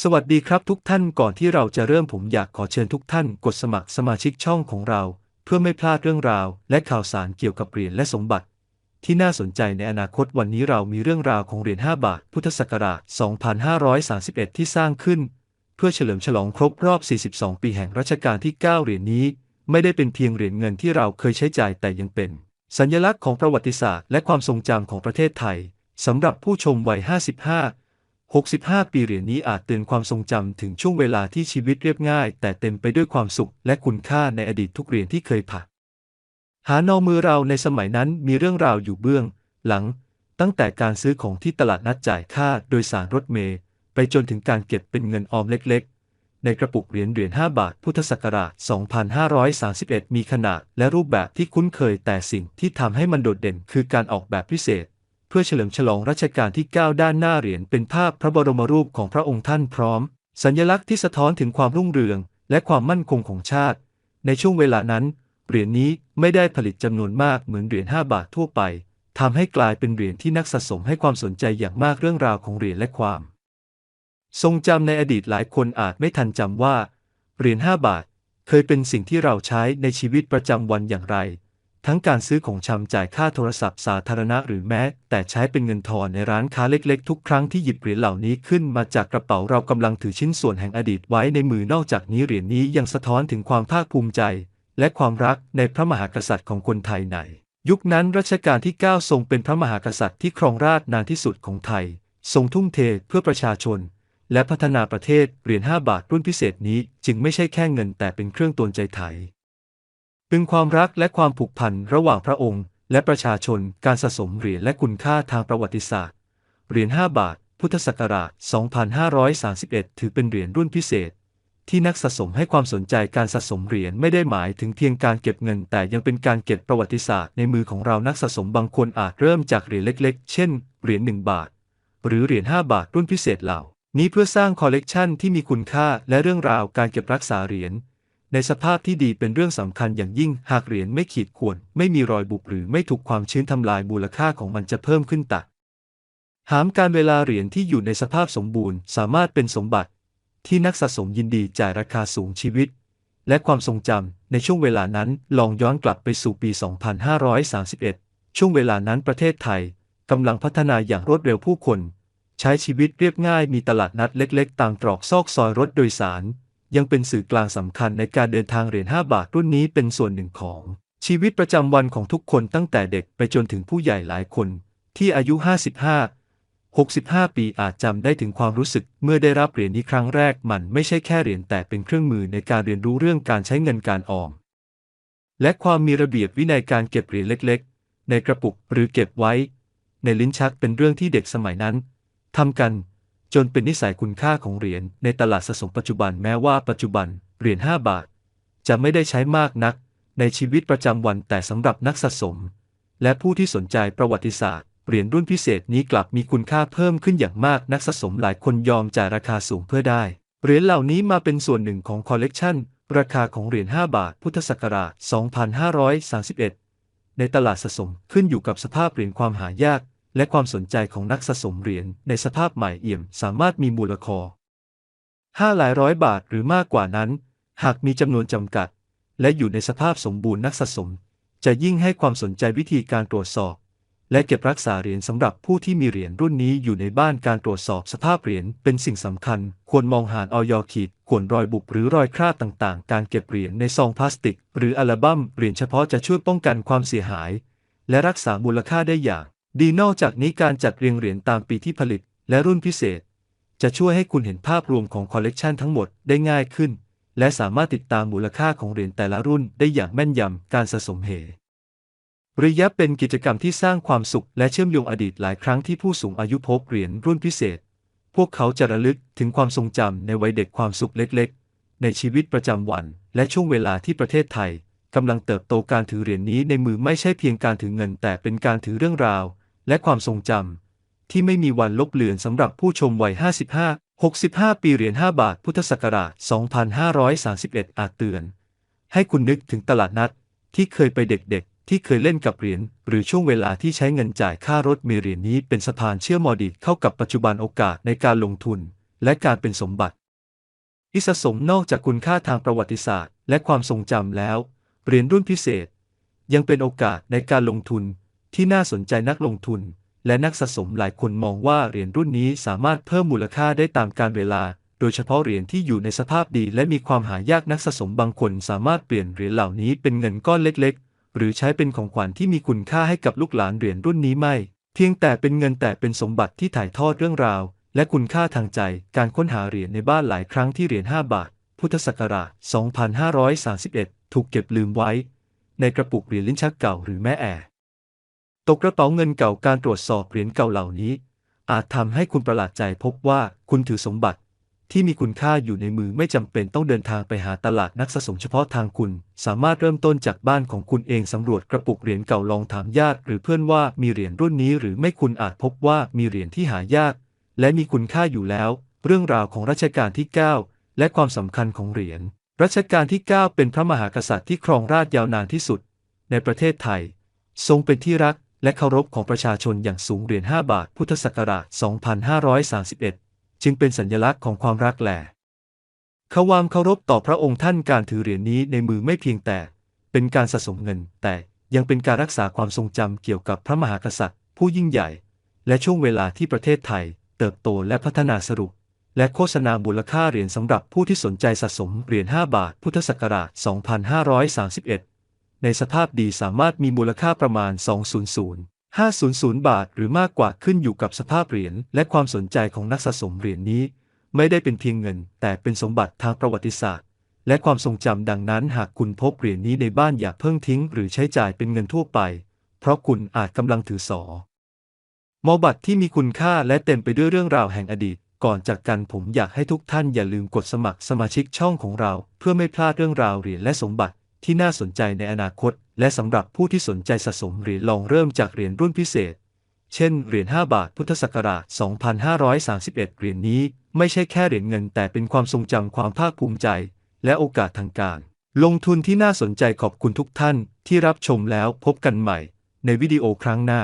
สวัสดีครับทุกท่านก่อนที่เราจะเริ่มผมอยากขอเชิญทุกท่านกดสมัครสมาชิกช่องของเรา เพื่อไม่พลาดเรื่องราว และข่าวสารเกี่ยวกับเหรียญและสมบัติ ที่น่าสนใจในอนาคตวันนี้เรามีเรื่องราวของเหรียญ5บาท พุทธศักราช 2531 ที่สร้างขึ้น เพื่อเฉลิมฉลองครบรอบ 42 ปีแห่งรัชกาลที่ 9 เหรียญนี้ ไม่ได้เป็นเพียงเหรียญเงินที่เราเคยใช้จ่ายแต่ยังเป็น สัญลักษณ์ของประวัติศาสตร์ และความทรงจำของประเทศไทยสำหรับผู้ชมวัย 55 65 ปีเหรียญนี้อาจเตือนความทรงจำถึงช่วงเวลาที่ชีวิตเรียบง่าย แต่เต็มไปด้วยความสุขและคุณค่าในอดีตทุกเหรียญที่เคยผ่านหานอมือเราในสมัยนั้นมีเรื่องราวอยู่เบื้อง หลัง ตั้งแต่การซื้อของที่ตลาดนัดจ่ายค่าโดยสารรถเมล์ไปจนถึงการเก็บเป็นเงินออมเล็กๆ ในกระปุกเหรียญเหรียญ5บาทพุทธศักราช 2531 มีขนาดและรูปแบบที่คุ้นเคยแต่สิ่งที่ทำให้มันโดดเด่นคือการออกแบบพิเศษ พื่อเฉลิมฉลองรัชกาลที่ 9 ด้านหน้าเหรียญเป็นภาพพระบรมรูปของพระองค์ท่านพร้อม สัญลักษณ์ที่สะท้อนถึงความรุ่งเรือง และความมั่นคงของชาติ ในช่วงเวลานั้น เหรียญนี้ไม่ได้ผลิตจำนวนมากเหมือนเหรียญ5บาททั่วไปทำให้กลายเป็นเหรียญที่นักสะสมให้ความสนใจอย่างมากเรื่องราวของเหรียญและความ ทรงจำในอดีตหลายคนอาจไม่ทันจำว่าเหรียญ5บาท เคยเป็นสิ่งที่เราใช้ในชีวิตประจำวันอย่างไร ทั้งการซื้อของชำจ่ายค่าโทรศัพท์สาธารณะหรือแม้ แต่ใช้เป็นเงินทอนในร้านค้าเล็กๆ ทุกครั้งที่หยิบเหรียญเหล่านี้ขึ้นมาจากกระเป๋าเรากำลังถือชิ้นส่วนแห่งอดีตไว้ในมือนอกจากนี้เหรียญนี้ยังสะท้อนถึงความภาคภูมิใจ และความรักในพระมหากษัตริย์ของคนไทยในยุคนั้นรัชกาลที่ 9 ทรงเป็นพระมหากษัตริย์ที่ครองราชนานที่สุดของไทย ทรงทุ่มเทเพื่อประชาชน และพัฒนาประเทศเหรียญ5บาทรุ่นพิเศษนี้จึงไม่ใช่แค่เงินแต่เป็นเครื่องตวนใจไทย เป็นความรักและความผูกพันระหว่างพระองค์ และประชาชนการสะสมเหรียญและคุณค่าทางประวัติศาสตร์ เหรียญ5บาท พุทธศักราช 2531 ถือเป็นเหรียญรุ่นพิเศษ ที่นักสะสมให้ความสนใจการสะสมเหรียญไม่ได้หมายถึงเพียงการเก็บเงิน แต่ยังเป็นการเก็บประวัติศาสตร์ในมือของเรานักสะสมบางคนอาจเริ่มจากเหรียญเล็ก ๆ เช่น เหรียญ1บาท หรือเหรียญ5บาทรุ่นพิเศษเหล่านี้เพื่อสร้างคอลเลกชันที่มีคุณค่าและเรื่องราวการเก็บรักษาเหรียญ ในสภาพที่ดีเป็นเรื่องสำคัญอย่างยิ่ง หากเหรียญไม่ขีดข่วน ไม่มีรอยบุบหรือไม่ถูกความชื้นทำลายมูลค่าของมันจะเพิ่มขึ้นตัก หามการเวลาเหรียญที่อยู่ในสภาพสมบูรณ์ สามารถเป็นสมบัติ ที่นักสะสมยินดีจ่ายราคาสูงชีวิต และความทรงจำในช่วงเวลานั้นลองย้อนกลับไปสู่ปี 2531 ช่วงเวลานั้นประเทศไทยกำลังพัฒนาอย่างรวดเร็วผู้คน ใช้ชีวิตเรียบง่ายมีตลาดนัดเล็ก ๆ ต่างตรอกซอกซอยรถโดยสาร ยังเป็นสื่อกลางสำคัญในการเดินทางเหรียญ5บาทรุ่นนี้เป็นส่วนหนึ่งของ ชีวิตประจำวันของทุกคนตั้งแต่เด็กไปจนถึงผู้ใหญ่หลายคน ที่อายุ 55 65 ปีอาจจำได้ถึงความรู้สึกเมื่อได้รับเหรียญนี้ครั้งแรกมันไม่ใช่แค่เหรียญแต่เป็นเครื่องมือในการเรียนรู้เรื่องการใช้เงินการออม และความมีระเบียบวินัยการเก็บเหรียญเล็กๆ ในกระปุกหรือเก็บไว้ ในลิ้นชักเป็นเรื่องที่เด็กสมัยนั้นทำกัน จนเป็นนิสัยคุณค่าของเหรียญในตลาดสะสมปัจจุบันแม้ว่าปัจจุบันเหรียญ5บาท จะไม่ได้ใช้มากนัก ในชีวิตประจำวันแต่สำหรับนักสะสม และผู้ที่สนใจประวัติศาสตร์เหรียญรุ่นพิเศษนี้กลับมีคุณค่าเพิ่มขึ้นอย่างมากนักสะสมหลายคนยอมจ่ายราคาสูงเพื่อได้เหรียญเหล่านี้มาเป็นส่วนหนึ่งของคอลเลกชันราคาของเหรียญ5บาท พุทธศักราช 2531 ในตลาดสะสมขึ้นอยู่กับสภาพเหรียญความหายาก และความสนใจของนักสะสมเหรียญในสภาพใหม่เอี่ยมสามารถมีมูลค่าห้าหลายร้อยบาทหรือมากกว่านั้น หากมีจำนวนจำกัด และอยู่ในสภาพสมบูรณ์นักสะสม จะยิ่งให้ความสนใจวิธีการตรวจสอบ และเก็บรักษาเหรียญสำหรับผู้ที่มีเหรียญรุ่นนี้อยู่ในบ้านการตรวจสอบสภาพเหรียญเป็นสิ่งสำคัญ ควรมองหาออยอขีดข่วนรอยบุบหรือรอยคราบต่างๆ การเก็บเหรียญในซองพลาสติก หรืออัลบั้มเหรียญเฉพาะจะช่วยป้องกันความเสียหาย และรักษามูลค่าได้อย่าง ดีนอกจากนี้การจัดเรียงเหรียญตามปีที่ผลิตและรุ่นพิเศษ จะช่วยให้คุณเห็นภาพรวมของคอลเลกชันทั้งหมดได้ง่ายขึ้น และสามารถติดตามมูลค่าของเหรียญแต่ละรุ่นได้อย่างแม่นยำการสะสมเหระยะเป็นกิจกรรมที่สร้างความสุขและเชื่อมโยงอดีตหลายครั้งที่ผู้สูงอายุพบเหรียญรุ่นพิเศษ พวกเขาจะระลึกถึงความทรงจำในวัยเด็กความสุขเล็กๆ ในชีวิตประจำวัน และช่วงเวลาที่ประเทศไทยกำลังเติบโตการถือเหรียญนี้ในมือไม่ใช่เพียงการถือเงินแต่เป็นการถือเรื่องราว และความทรงจำที่ไม่มีวันลบเลือนสำหรับผู้ชมวัย 55 65 ปีเหรียญ 5 บาท พุทธศักราช 2531 อาจเตือน ให้คุณนึกถึงตลาดนัดที่เคยไปเด็กๆ ที่เคยเล่นกับเหรียญหรือช่วงเวลาที่ใช้เงินจ่ายค่ารถเมเหรียญนี้เป็นสะพานเชื่อมอดีตเข้ากับปัจจุบันโอกาสในการลงทุน และการเป็นสมบัติที่สะสมนอกจากคุณค่าทางประวัติศาสตร์ และความทรงจำแล้ว เหรียญรุ่นพิเศษ ยังเป็นโอกาสในการลงทุน ที่น่าสนใจนักลงทุน และนักสะสมหลายคนมองว่าเหรียญรุ่นนี้สามารถเพิ่มมูลค่าได้ตามกาลเวลา โดยเฉพาะเหรียญที่อยู่ในสภาพดี และมีความหายากนักสะสมบางคนสามารถเปลี่ยนเหรียญเหล่านี้เป็นเงินก้อนเล็กๆ หรือใช้เป็นของขวัญที่มีคุณค่าให้กับลูกหลานเหรียญรุ่นนี้ไม่ เพียงแต่เป็นเงินแต่เป็นสมบัติที่ถ่ายทอดเรื่องราว และคุณค่าทางใจ การค้นหาเหรียญในบ้านหลายครั้งที่เหรียญ5บาท พุทธศักราช 2531 ถูกเก็บลืมไว้ ในกระปุกเหรียญลิ้นชักเก่าหรือแม่แอ ตกกระเป๋าเงินเก่าการตรวจสอบเหรียญเก่าเหล่านี้ อาจทำให้คุณประหลาดใจพบว่าคุณถือสมบัติ ที่มีคุณค่าอยู่ในมือไม่จำเป็นต้องเดินทางไปหาตลาดนักสะสมเฉพาะทางคุณ สามารถเริ่มต้นจากบ้านของคุณเองสำรวจกระปุกเหรียญเก่าลองถามญาติ หรือเพื่อนว่ามีเหรียญรุ่นนี้หรือไม่คุณอาจพบว่ามีเหรียญที่หายาก และมีคุณค่าอยู่แล้ว เรื่องราวของรัชกาลที่ 9 และความสำคัญของเหรียญรัชกาลที่ 9 เป็นพระมหากษัตริย์ที่ครองราชยาวนานที่สุด ในประเทศไทย ทรงเป็นที่รัก และเคารพของประชาชนอย่างสูงเหรียญ5บาทพุทธศักราช 2531 จึงเป็นสัญลักษณ์ของความรักแหล่ความเคารพต่อพระองค์ท่านการถือเหรียญนี้ในมือไม่เพียงแต่เป็นการสะสมเงิน แต่ยังเป็นการรักษาความทรงจำเกี่ยวกับพระมหากษัตริย์ ผู้ยิ่งใหญ่ และช่วงเวลาที่ประเทศไทย เติบโตและพัฒนาสรุป และโฆษณามูลค่าเหรียญสำหรับผู้ที่สนใจสะสมเหรียญ5บาทพุทธศักราช 2531 ในสภาพดีสามารถมีมูลค่าประมาณ 200 500 บาท หรือมากกว่าขึ้นอยู่กับสภาพเหรียญและความสนใจของนักสะสมเหรียญนี้ ไม่ได้เป็นเพียงเงิน แต่เป็นสมบัติทางประวัติศาสตร์ และความทรงจำดังนั้นหากคุณพบเหรียญนี้ในบ้านอย่าเพิ่งทิ้ง หรือใช้จ่ายเป็นเงินทั่วไป เพราะคุณอาจกำลังถือสอมอบัตรที่มีคุณค่าและเต็มไปด้วยเรื่องราวแห่งอดีต ก่อนจากกันผมอยากให้ทุกท่านอย่าลืมกดสมัครสมาชิกช่องของเรา เพื่อไม่พลาดเรื่องราวเหรียญและสมบัติ ที่น่าสนใจในอนาคต และสำหรับผู้ที่สนใจสะสมเหรียญลองเริ่มจากเหรียญรุ่นพิเศษ เช่น เหรียญ 5 บาท พุทธศักราช 2531 เหรียญนี้ไม่ใช่แค่เหรียญเงิน แต่เป็นความทรงจำความภาคภูมิใจ และโอกาสทางการ ลงทุนที่น่าสนใจขอบคุณทุกท่านที่รับชมแล้วพบกันใหม่ ในวิดีโอครั้งหน้า